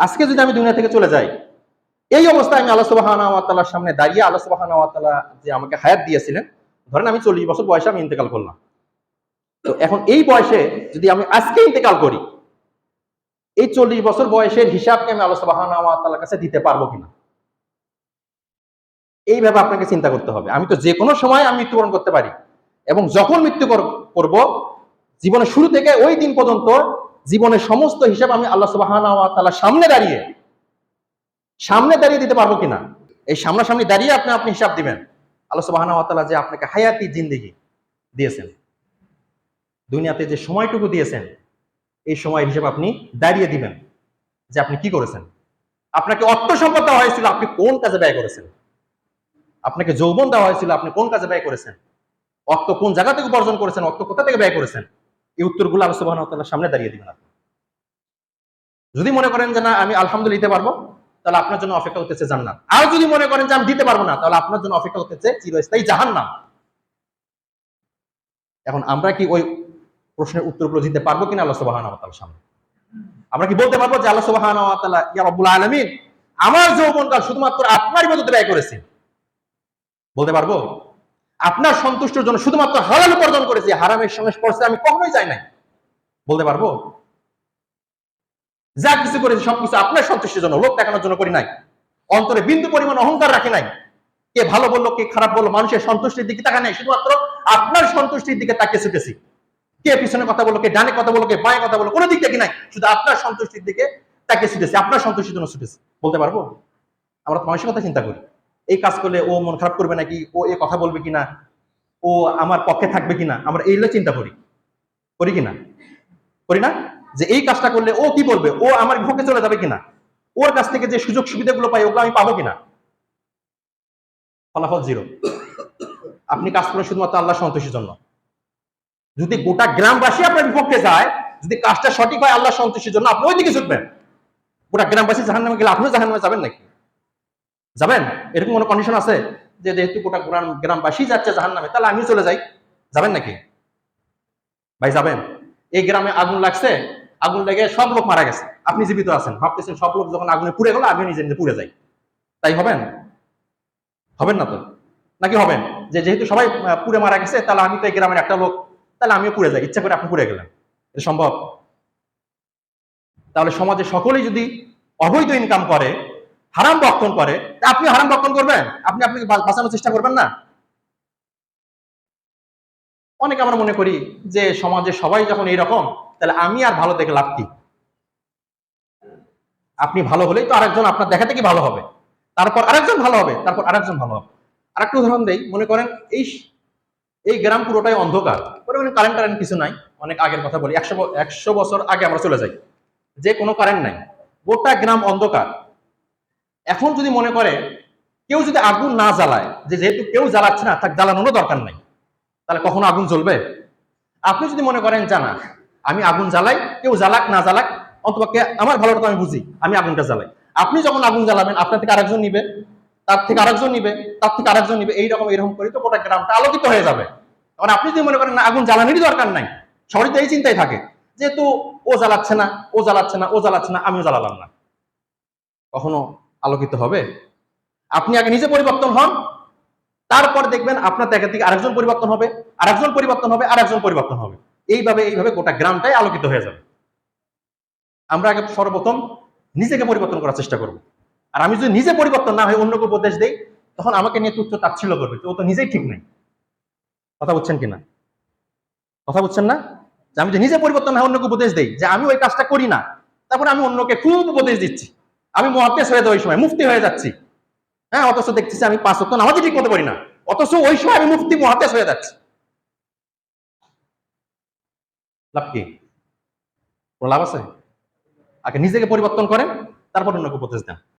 আজকে যদি আমি দুনিয়া থেকে চলে যাই, এই অবস্থায় আমি আল্লাহ সুবাহর সামনে দাঁড়িয়ে আল্লাহ সুবাহ যে আমাকে হায়াত দিয়েছিলেন, ধরেন আমি চল্লিশ বছর বয়সে আমি ইন্তেকাল করলাম। তো এখন এই বয়সে যদি আমি আজকে ইন্তেকাল করি, এই চল্লিশ বছর বয়সের হিসাবকে আমি আল্লাহ সুবাহর কাছে দিতে পারব কিনা? এইভাবে আপনাকে চিন্তা করতে হবে। আমি তো যে কোনো সময় আমি মৃত্যুবরণ করতে পারি এবং যখন মৃত্যু কর- করব, জীবনের শুরু থেকে ওই দিন পর্যন্ত জীবনের সমস্ত হিসাব আমি আল্লাহ সুবাহ সামনে দাঁড়িয়ে সামনে দাঁড়িয়ে দিতে পারব কিনা? এই সামনাসামনি দাঁড়িয়ে আপনি আপনি হিসাব দিবেন। আল্লাহ সুবাহ যে আপনাকে হায়াতি জিন্দিগি দিয়েছেন। দুনিয়াতে যে সময়টুকু দিয়েছেন, এই সময় হিসেবে আপনি দাঁড়িয়ে দিবেন যে আপনি কি করেছেন। আপনাকে অর্থ সম্পদ দেওয়া হয়েছিল, আপনি কোন কাজে ব্যয় করেছেন? আপনাকে যৌবন দেওয়া হয়েছিল, আপনি কোন কাজে ব্যয় করেছেন? অর্থ কোন জায়গা থেকে উপার্জন করেছেন? অর্থ কোথা থেকে ব্যয় করেছেন? এই উত্তরগুলো আল্লাহ সুবাহ সামনে দাঁড়িয়ে দিবেন আপনি। যদি মনে করেন যে না, আমি আলহামদুলিল্লাহ দিতে পারব, তাহলে আপনার জন্য অপেক্ষা করতেছে জান্নাত। আর যদি মনে করেন যে আমি দিতে পারব না, তাহলে আপনার জন্য অপেক্ষা করতেছে চিরস্থায়ী জাহান্নাম। এখন আমরা কি ওই প্রশ্নের উত্তরগুলো দিতে পারব কিনা আল্লাহ সুবাহ সামনে? আমরা কি বলতে পারব যে আল্লাহ সুবাহ রব্বুল আলামিন আমার যৌবনকাল শুধুমাত্র আপনারই মধ্যে ব্যয় করেছে বলতে পারব? আপনার সন্তুষ্টির জন্য শুধুমাত্র হালাল উপার্জন করেছি, হারামের সঙ্গে স্পর্শে আমি কখনোই যাই নাই। বলতে পারব? যা কিছু করেছি, সবকিছু আপনার সন্তুষ্টির জন্য লোক দেখানোর জন্য করি নাই। অন্তরে বিন্দু পরিমাণ অহংকার রাখি নাই। কে ভালো বলল, কে খারাপ বলল, মানুষের সন্তুষ্টির দিকে তাকা নাই, শুধুমাত্র আপনার সন্তুষ্টির দিকে তাকে ছুটেছি। কে পিছনে কথা বলো কে ডানে কথা বলো কে বাঁয়ে কথা বলো কোনো দিক থেকে নাই, শুধু আপনার সন্তুষ্টির দিকে তাকে ছুটেছি, আপনার সন্তুষ্টির জন্য ছুটেছি। বলতে পারব? আমরা তো মানুষের কথা চিন্তা করি। এই কাজ করলে ও মন খারাপ করবে নাকি? ও এ কথা বলবে কিনা? ও আমার পক্ষে থাকবে কিনা? আমরা এইগুলো চিন্তা করি। করি কিনা? করি না? যে এই কাজটা করলে ও কি বলবে? ও আমার বিপক্ষে চলে যাবে কিনা? ওর কাছ থেকে যে সুযোগ সুবিধাগুলো পাই, ওগুলো আমি পাবো কিনা? ফলাফল জিরো আপনি কাজ করেন শুধুমাত্র আল্লাহ সন্তোষের জন্য। যদি গোটা গ্রামবাসী আপনার বিপক্ষে যায়, যদি কাজটা সঠিক হয় আল্লাহ সন্তোষের জন্য, আপনি ওই দিকে ছুটবেন গোটা গ্রামবাসী জাহান নামে গেলে আপনিও জাহান নামে যাবেন নাকি? যাবেন? এরকম কোনো কন্ডিশন আছে? যে যেহেতু গোটা গ্রাম গ্রামবাসী যাচ্ছে জাহান নামে তাহলে আমিও চলে যাই। যাবেন নাকি? ভাই, যাবেন। এই গ্রামে আগুন লাগছে, আগুন লেগে সব লোক মারা গেছে। আপনি জীবিত আছেন। ভাবতেছেন সব লোক যখন আগুনে পুড়ে গেল, আমিও নিজে নিজে পুড়ে যাই। তাই হবেন? হবেন না তো? নাকি হবেন? যে যেহেতু সবাই পুড়ে মারা গেছে, তাহলে আমি তো এই গ্রামের একটা লোক, তাহলে আমিও পুড়ে যাই। ইচ্ছা করে আপনি পুড়ে গেলেন। এটা সম্ভব? তাহলে সমাজে সকলেই যদি অবৈধ ইনকাম করে হারাম বক্ষণ করে আপনি হারাম বক্ষণ করবেন? আপনি আপনাকে বাঁচানোর চেষ্টা করবেন না? অনেকে আমরা মনে করি যে সমাজে সবাই যখন এইরকম, তাহলে আমি আর ভালো দেখে লাভ কি? আপনি ভালো হলেই তো আরেকজন আপনার দেখা থেকে ভালো হবে? তারপর আরেকজন ভালো হবে, তারপর আরেকজন ভালো হবে। আরেকটা উদাহরণ দেই, মনে করেন এই এই গ্রাম পুরোটাই অন্ধকার মনে করেন কারেন্ট টারেন্ট কিছু নাই, অনেক আগের কথা বলি, একশো একশো বছর আগে আমরা চলে যাই, যে কোনো কারেন্ট নাই, গোটা গ্রাম অন্ধকার। এখন যদি মনে করে, কেউ যদি আগুন না জ্বালায়, যে যেহেতু কেউ জ্বালাচ্ছে না, তার জ্বালানোরও দরকার নাই, তাহলে কখনো আগুন জ্বলবে? আপনি যদি মনে করেন জানা আমি আগুন জ্বালাই, কেউ জ্বালাক, না জ্বালাক, অন্তপক্ষে আমার ভালোটা আমি বুঝি, আমি আগুনটা জ্বালাই। আপনি যখন আগুন জ্বালাবেন, আপনার থেকে আরেকজন নিবে, তার থেকে আরেকজন নিবে, তার থেকে আরেকজন নিবে, এইরকম এরকম করে তো গোটা গ্রামটা আলোকিত হয়ে যাবে। তখন আপনি যদি মনে করেন না, আগুন জ্বালানিরই দরকার নাই সবারই তো এই চিন্তাই থাকে, যেহেতু ও জ্বালাচ্ছে না, ও জ্বালাচ্ছে না, ও জ্বালাচ্ছে না, আমিও জ্বালালাম না। কখনো আলোকিত হবে। আপনি আগে নিজে পরিবর্তন হন, তারপর দেখবেন আপনার দেখা থেকে আরেকজন পরিবর্তন হবে, আরেকজন পরিবর্তন হবে, আরেকজন পরিবর্তন হবে। এইভাবে এইভাবে গোটা গ্রামটাই আলোকিত হয়ে যাবে। আমরা আগে সর্বপ্রথম নিজেকে পরিবর্তন করার চেষ্টা করব। আর আমি যদি নিজে পরিবর্তন না হয়ে অন্যকে উপদেশ দেই, তখন আমাকে নিয়ে তুচ্ছ তাচ্ছিল্য করবে ও তো নিজেই ঠিক নেই। কথা বুঝছেন কিনা? কথা বুঝছেন না? যে আমি যে নিজে পরিবর্তন না হয়ে অন্যকে উপদেশ দেই, যে আমি ওই কাজটা করি না, তারপর আমি অন্যকে খুব উপদেশ দিচ্ছি। আমি মহাদেশ হয়ে যাব ওই সময়, মুফতি হয়ে যাচ্ছি। হ্যাঁ অথচ দেখতেছি আমি পাঁচ অক্ট নামাজই ঠিক মতো পারি না। অথচ ওই সময় আমি মুফতি মহাদেশ হয়ে যাচ্ছি। লাভ কি? লাভ আছে? আগে নিজেকে পরিবর্তন করেন, তারপর অন্যকে উপদেশ দেন।